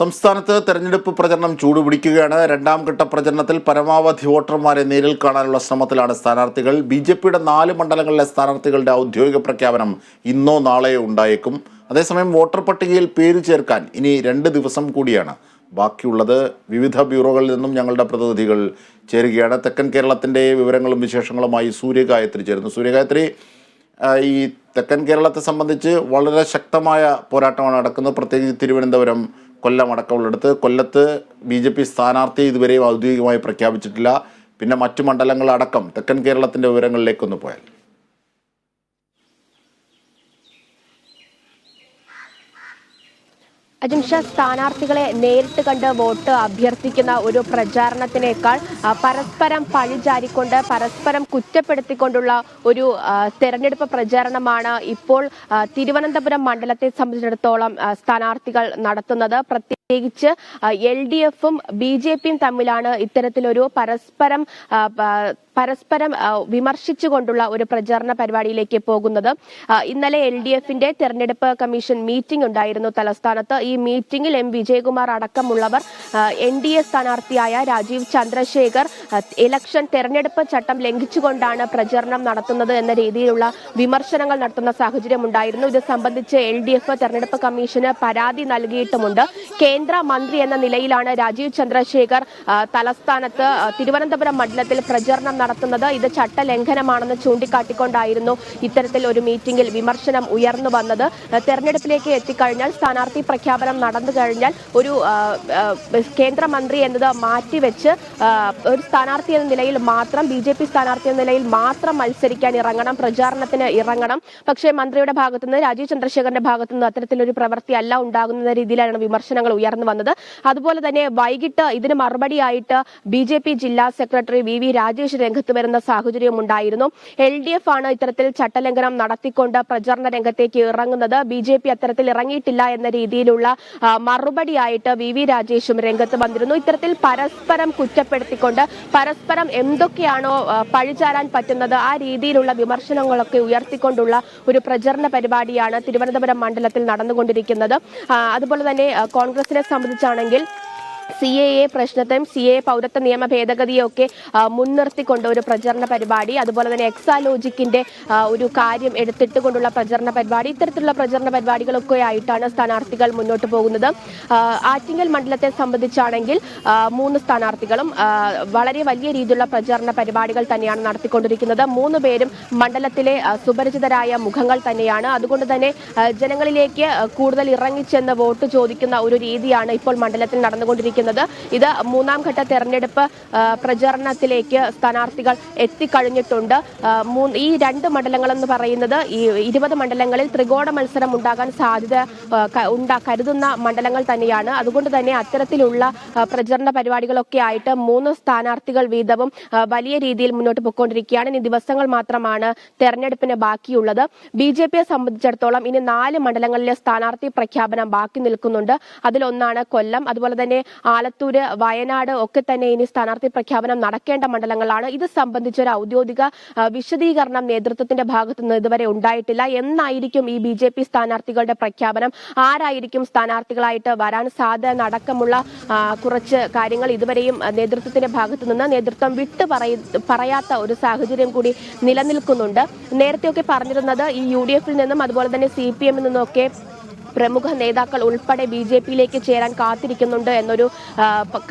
സംസ്ഥാനത്ത് തെരഞ്ഞെടുപ്പ് പ്രചരണം ചൂടുപിടിക്കുകയാണ്. രണ്ടാം ഘട്ട പ്രചരണത്തിൽ പരമാവധി വോട്ടർമാരെ നേരിൽ കാണാനുള്ള ശ്രമത്തിലാണ് സ്ഥാനാർത്ഥികൾ. ബി ജെ പിയുടെ നാല് മണ്ഡലങ്ങളിലെ സ്ഥാനാർത്ഥികളുടെ ഔദ്യോഗിക പ്രഖ്യാപനം ഇന്നോ നാളെയോ ഉണ്ടായേക്കും. അതേസമയം വോട്ടർ പട്ടികയിൽ പേര് ചേർക്കാൻ ഇനി രണ്ട് ദിവസം കൂടിയാണ്. ബാക്കിയുള്ളത് വിവിധ ബ്യൂറോകളിൽ നിന്നും ഞങ്ങളുടെ പ്രതിനിധികൾ ചേരുകയാണ്. തെക്കൻ കേരളത്തിന്റെ വിവരങ്ങളും വിശേഷങ്ങളുമായി സൂര്യഗായത്രി ചേരുന്നു. സൂര്യഗായത്രി ഈ തെക്കൻ കേരളത്തെ സംബന്ധിച്ച് വളരെ ശക്തമായ പോരാട്ടമാണ് നടക്കുന്നത്. പ്രത്യേകിച്ച് തിരുവനന്തപുരം കൊല്ലം അടക്കമുള്ളിടത്ത് കൊല്ലത്ത് ബി ജെ പി സ്ഥാനാർത്ഥി ഇതുവരെയും ഔദ്യോഗികമായി പ്രഖ്യാപിച്ചിട്ടില്ല. പിന്നെ മറ്റു മണ്ഡലങ്ങളടക്കം തെക്കൻ കേരളത്തിന്റെ വിവരങ്ങളിലേക്കൊന്ന് പോയാൽ. അജിംഷ സ്ഥാനാർത്ഥികളെ നേരിട്ട് കണ്ട് വോട്ട് അഭ്യർത്ഥിക്കുന്ന ഒരു പ്രചാരണത്തിനേക്കാൾ പരസ്പരം പഴിചാരിക്കൊണ്ട് പരസ്പരം കുറ്റപ്പെടുത്തിക്കൊണ്ടുള്ള ഒരു തെരഞ്ഞെടുപ്പ് പ്രചാരണമാണ് ഇപ്പോൾ തിരുവനന്തപുരം മണ്ഡലത്തെ സംബന്ധിച്ചിടത്തോളം സ്ഥാനാർത്ഥികൾ നടത്തുന്നത്. പ്രത്യേകിച്ച് എൽ ഡി എഫും ബി ജെ പിയും തമ്മിലാണ് ഇത്തരത്തിലൊരു പരസ്പരം പരസ്പരം വിമർശിച്ചുകൊണ്ടുള്ള ഒരു പ്രചാരണ പരിപാടിയിലേക്ക് പോകുന്നത്. ഇന്നലെ എൽ ഡി എഫിന്റെ തെരഞ്ഞെടുപ്പ് കമ്മീഷൻ മീറ്റിംഗ് ഉണ്ടായിരുന്നു തലസ്ഥാനത്ത്. ഈ മീറ്റിംഗിൽ എം വിജയകുമാർ അടക്കമുള്ളവർ എൻ ഡി എ സ്ഥാനാർത്ഥിയായ രാജീവ് ചന്ദ്രശേഖർ ഇലക്ഷൻ തെരഞ്ഞെടുപ്പ് ചട്ടം ലംഘിച്ചുകൊണ്ടാണ് പ്രചരണം നടത്തുന്നത് എന്ന രീതിയിലുള്ള വിമർശനങ്ങൾ നടത്തുന്ന സാഹചര്യം ഉണ്ടായിരുന്നു. ഇത് സംബന്ധിച്ച് എൽ ഡി എഫ് തെരഞ്ഞെടുപ്പ് കമ്മീഷന് പരാതി നൽകിയിട്ടുമുണ്ട്. കേന്ദ്ര മന്ത്രി എന്ന നിലയിലാണ് രാജീവ് ചന്ദ്രശേഖർ തലസ്ഥാനത്ത് തിരുവനന്തപുരം മണ്ഡലത്തിൽ പ്രചരണം നടത്തുന്നത് ഇത് ചട്ടലംഘനമാണെന്ന് ചൂണ്ടിക്കാട്ടിക്കൊണ്ടായിരുന്നു ഇത്തരത്തിൽ ഒരു മീറ്റിംഗിൽ വിമർശനം ഉയർന്നു വന്നത്. തെരഞ്ഞെടുപ്പിലേക്ക് എത്തിക്കഴിഞ്ഞാൽ സ്ഥാനാർത്ഥി പ്രഖ്യാപനം നടന്നു കഴിഞ്ഞാൽ ഒരു കേന്ദ്രമന്ത്രി എന്നത് മാറ്റിവെച്ച് ഒരു സ്ഥാനാർത്ഥി എന്ന നിലയിൽ മാത്രം ബി ജെ പി സ്ഥാനാർത്ഥി എന്ന നിലയിൽ മാത്രം മത്സരിക്കാൻ ഇറങ്ങണം പ്രചാരണത്തിന് ഇറങ്ങണം. പക്ഷേ മന്ത്രിയുടെ ഭാഗത്തുനിന്ന് രാജീവ് ചന്ദ്രശേഖരന്റെ ഭാഗത്തുനിന്ന് അത്തരത്തിലൊരു പ്രവൃത്തി അല്ല ഉണ്ടാകുന്ന രീതിയിലാണ് വിമർശനങ്ങൾ ഉയർന്നു വന്നത്. അതുപോലെ തന്നെ വൈകിട്ട് ഇതിന് മറുപടിയായിട്ട് ബി ജെ പി ജില്ലാ സെക്രട്ടറി വി വി രാജേഷ് രംഗത്ത് വരുന്ന സാഹചര്യം ഉണ്ടായിരുന്നു എൽ ഡി എഫ് ആണ് ഇത്തരത്തിൽ ചട്ടലംഘനം നടത്തിക്കൊണ്ട് പ്രചരണ രംഗത്തേക്ക് ഇറങ്ങുന്നത്. ബി ജെ പി അത്തരത്തിൽ ഇറങ്ങിയിട്ടില്ല എന്ന രീതിയിലുള്ള മറുപടിയായിട്ട് വി വി രാജേഷും രംഗത്ത് വന്നിരുന്നു. ഇത്തരത്തിൽ പരസ്പരം കുറ്റപ്പെടുത്തിക്കൊണ്ട് പരസ്പരം എന്തൊക്കെയാണോ പഴിചാരാൻ പറ്റുന്നത് ആ രീതിയിലുള്ള വിമർശനങ്ങളൊക്കെ ഉയർത്തിക്കൊണ്ടുള്ള ഒരു പ്രചരണ പരിപാടിയാണ് തിരുവനന്തപുരം മണ്ഡലത്തിൽ നടന്നുകൊണ്ടിരിക്കുന്നത്. അതുപോലെ തന്നെ കോൺഗ്രസിനെ സംബന്ധിച്ചാണെങ്കിൽ സി എ എ പ്രശ്നത്തെയും സി എ പൗരത്വ നിയമ ഭേദഗതിയൊക്കെ മുൻനിർത്തിക്കൊണ്ട് ഒരു പ്രചരണ പരിപാടി. അതുപോലെ തന്നെ എക്സാലോജിക്കിന്റെ ലോജിക്കിന്റെ ഒരു കാര്യം എടുത്തിട്ടുകൊണ്ടുള്ള പ്രചരണ പരിപാടി. ഇത്തരത്തിലുള്ള പ്രചരണ പരിപാടികളൊക്കെ ആയിട്ടാണ് സ്ഥാനാർത്ഥികൾ മുന്നോട്ട് പോകുന്നത്. ആറ്റിങ്ങൽ മണ്ഡലത്തെ സംബന്ധിച്ചാണെങ്കിൽ മൂന്ന് സ്ഥാനാർത്ഥികളും വളരെ വലിയ രീതിയിലുള്ള പ്രചരണ പരിപാടികൾ തന്നെയാണ് നടത്തിക്കൊണ്ടിരിക്കുന്നത്. മൂന്ന് പേരും മണ്ഡലത്തിലെ സുപരിചിതരായ മുഖങ്ങൾ തന്നെയാണ്. അതുകൊണ്ട് തന്നെ ജനങ്ങളിലേക്ക് കൂടുതൽ ഇറങ്ങിച്ചെന്ന് വോട്ട് ചോദിക്കുന്ന ഒരു രീതിയാണ് ഇപ്പോൾ മണ്ഡലത്തിൽ നടന്നുകൊണ്ടിരിക്കുന്നത്. ഇത് മൂന്നാം ഘട്ട തെരഞ്ഞെടുപ്പ് പ്രചാരണത്തിലേക്ക് സ്ഥാനാർത്ഥികൾ എത്തിക്കഴിഞ്ഞിട്ടുണ്ട്. ഈ രണ്ട് മണ്ഡലങ്ങളെന്ന് പറയുന്നത് ഈ ഇരുപത് മണ്ഡലങ്ങളിൽ ത്രികോണ മത്സരം ഉണ്ടാകാൻ സാധ്യത ഉണ്ടാ കരുതുന്ന മണ്ഡലങ്ങൾ തന്നെയാണ്. അതുകൊണ്ട് തന്നെ അത്തരത്തിലുള്ള പ്രചരണ പരിപാടികളൊക്കെ ആയിട്ട് മൂന്ന് സ്ഥാനാർത്ഥികൾ വീതവും വലിയ രീതിയിൽ മുന്നോട്ട് പോയിക്കൊണ്ടിരിക്കുകയാണ്. ഇനി ദിവസങ്ങൾ മാത്രമാണ് തെരഞ്ഞെടുപ്പിന് ബാക്കിയുള്ളത്. ബി ജെ പിയെ സംബന്ധിച്ചിടത്തോളം ഇനി നാല് മണ്ഡലങ്ങളിലെ സ്ഥാനാർത്ഥി പ്രഖ്യാപനം ബാക്കി നിൽക്കുന്നുണ്ട്. അതിലൊന്നാണ് കൊല്ലം. അതുപോലെ തന്നെ ആലത്തൂര് വയനാട് ഒക്കെ തന്നെ ഇനി സ്ഥാനാർത്ഥി പ്രഖ്യാപനം നടക്കേണ്ട മണ്ഡലങ്ങളാണ്. ഇത് സംബന്ധിച്ച ഒരു ഔദ്യോഗിക വിശദീകരണം നേതൃത്വത്തിന്റെ ഭാഗത്തു നിന്ന് ഇതുവരെ ഉണ്ടായിട്ടില്ല. എന്നായിരിക്കും ഈ ബി ജെ പി സ്ഥാനാർത്ഥികളുടെ പ്രഖ്യാപനം? ആരായിരിക്കും സ്ഥാനാർത്ഥികളായിട്ട് വരാൻ സാധ്യത? അടക്കമുള്ള കുറച്ച് കാര്യങ്ങൾ ഇതുവരെയും നേതൃത്വത്തിന്റെ ഭാഗത്തു നിന്ന് നേതൃത്വം വിട്ടു പറയാത്ത ഒരു സാഹചര്യം കൂടി നിലനിൽക്കുന്നുണ്ട്. നേരത്തെയൊക്കെ പറഞ്ഞിരുന്നത് ഈ യു ഡി എഫിൽ നിന്നും അതുപോലെ തന്നെ സി പി എമ്മിൽ നിന്നൊക്കെ പ്രമുഖ നേതാക്കൾ ഉൾപ്പെടെ ബി ജെ പിയിലേക്ക് ചേരാൻ കാത്തിരിക്കുന്നുണ്ട് എന്നൊരു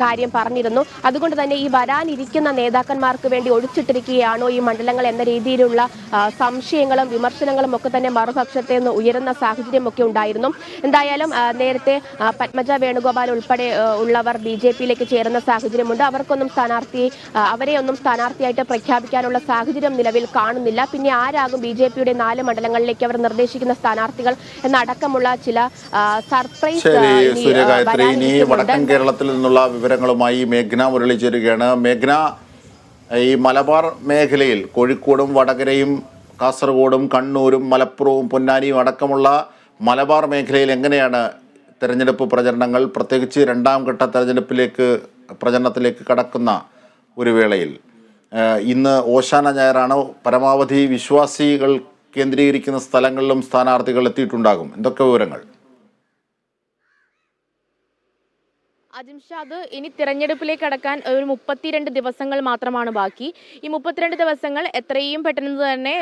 കാര്യം പറഞ്ഞിരുന്നു. അതുകൊണ്ട് തന്നെ ഈ വരാനിരിക്കുന്ന നേതാക്കന്മാർക്ക് വേണ്ടി ഒഴിച്ചിട്ടിരിക്കുകയാണോ ഈ മണ്ഡലങ്ങൾ എന്ന രീതിയിലുള്ള സംശയങ്ങളും വിമർശനങ്ങളും ഒക്കെ തന്നെ മറുപക്ഷത്തെ നിന്ന് ഉയരുന്ന സാഹചര്യമൊക്കെ ഉണ്ടായിരുന്നു. എന്തായാലും നേരത്തെ പത്മജ വേണുഗോപാൽ ഉൾപ്പെടെ ഉള്ളവർ ബി ജെ പിയിലേക്ക് ചേരുന്ന സാഹചര്യമുണ്ട്. അവർക്കൊന്നും സ്ഥാനാർത്ഥി അവരെ ഒന്നും സ്ഥാനാർത്ഥിയായിട്ട് പ്രഖ്യാപിക്കാനുള്ള സാഹചര്യം നിലവിൽ കാണുന്നില്ല. പിന്നെ ആരാകും ബി ജെ പിയുടെ നാല് മണ്ഡലങ്ങളിലേക്ക് അവർ നിർദ്ദേശിക്കുന്ന സ്ഥാനാർത്ഥികൾ എന്നടക്കമുള്ള ചില സർപ്രൈസ് സൂര്യഗായത്രി ഇനി വടക്കൻ കേരളത്തിൽ നിന്നുള്ള വിവരങ്ങളുമായി മേഘ്ന മുരളി ചേരുകയാണ് മേഘ്ന ഈ മലബാർ മേഖലയിൽ കോഴിക്കോടും വടകരയും കാസർഗോഡും കണ്ണൂരും മലപ്പുറവും പൊന്നാനിയും അടക്കമുള്ള മലബാർ മേഖലയിൽ എങ്ങനെയാണ് തെരഞ്ഞെടുപ്പ് പ്രചരണങ്ങൾ? പ്രത്യേകിച്ച് രണ്ടാം ഘട്ട തെരഞ്ഞെടുപ്പിലേക്ക് പ്രചരണത്തിലേക്ക് കടക്കുന്ന ഒരു വേളയിൽ. ഇന്ന് ഓശാന ഞായറാണ്. പരമാവധി വിശ്വാസികൾ കേന്ദ്രീകരിക്കുന്ന സ്ഥലങ്ങളിലും സ്ഥാനാർത്ഥികൾ എത്തിയിട്ടുണ്ടാകും. എന്തൊക്കെ വിവരങ്ങൾ? അജിംഷാദ് ഇനി തിരഞ്ഞെടുപ്പിലേക്ക് അടക്കാൻ ഒരു മുപ്പത്തിരണ്ട് ദിവസങ്ങൾ മാത്രമാണ് ബാക്കി. ഈ മുപ്പത്തിരണ്ട് ദിവസങ്ങൾ എത്രയും പെട്ടെന്ന് തന്നെ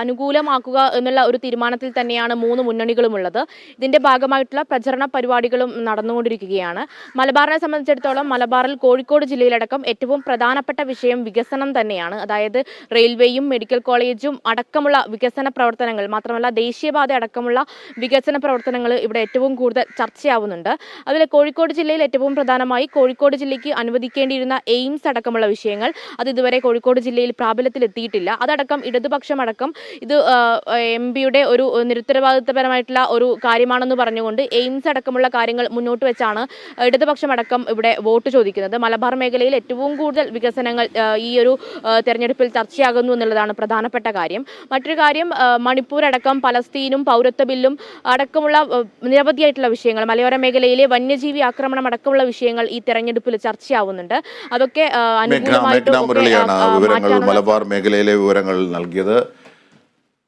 അനുകൂലമാക്കുക എന്നുള്ള ഒരു തീരുമാനത്തിൽ തന്നെയാണ് മൂന്ന് മുന്നണികളുമുള്ളത്. ഇതിന്റെ ഭാഗമായിട്ടുള്ള പ്രചരണ പരിപാടികളും നടന്നുകൊണ്ടിരിക്കുകയാണ്. മലബാറിനെ സംബന്ധിച്ചിടത്തോളം മലബാറിൽ കോഴിക്കോട് ജില്ലയിലടക്കം ഏറ്റവും പ്രധാനപ്പെട്ട വിഷയം വികസനം തന്നെയാണ്. അതായത് റെയിൽവേയും മെഡിക്കൽ കോളേജും അടക്കമുള്ള വികസന പ്രവർത്തനങ്ങൾ മാത്രമല്ല ദേശീയപാത അടക്കമുള്ള വികസന പ്രവർത്തനങ്ങൾ ഇവിടെ ഏറ്റവും കൂടുതൽ ചർച്ചയാവുന്നുണ്ട്. അതിൽ കോഴിക്കോട് ജില്ലയിൽ ഏറ്റവും പ്രധാനമായി കോഴിക്കോട് ജില്ലയ്ക്ക് അനുവദിക്കേണ്ടിയിരുന്ന എയിംസ് അടക്കമുള്ള വിഷയങ്ങൾ അത് ഇതുവരെ കോഴിക്കോട് ജില്ലയിൽ പ്രാബല്യത്തിലെത്തിയിട്ടില്ല. അതടക്കം ഇടതുപക്ഷം അടക്കം ഇത് എം പിയുടെ ഒരു നിരുത്തരവാദിത്തപരമായിട്ടുള്ള ഒരു കാര്യമാണെന്ന് പറഞ്ഞുകൊണ്ട് എയിംസ് അടക്കമുള്ള കാര്യങ്ങൾ മുന്നോട്ട് വെച്ചാണ് ഇടതുപക്ഷം അടക്കം ഇവിടെ വോട്ട് ചോദിക്കുന്നത്. മലബാർ മേഖലയിൽ ഏറ്റവും കൂടുതൽ വികസനങ്ങൾ ഈ ഒരു തെരഞ്ഞെടുപ്പിൽ ചർച്ചയാകുന്നു എന്നുള്ളതാണ് പ്രധാനപ്പെട്ട കാര്യം. മറ്റൊരു കാര്യം മണിപ്പൂർ അടക്കം പലസ്തീനും പൗരത്വ ബില്ലും അടക്കമുള്ള നിരവധിയായിട്ടുള്ള വിഷയങ്ങൾ. മലയോര മേഖലയിലെ വന്യജീവി ആക്രമണം അടക്കമുള്ള വിഷയങ്ങൾ ഈ തെരഞ്ഞെടുപ്പിൽ ചർച്ചയാവുന്നുണ്ട്. അതൊക്കെ അനുകൂലമായിട്ടും മലബാർ മേഖലയിലെ വിവരങ്ങൾ നൽകിയത്.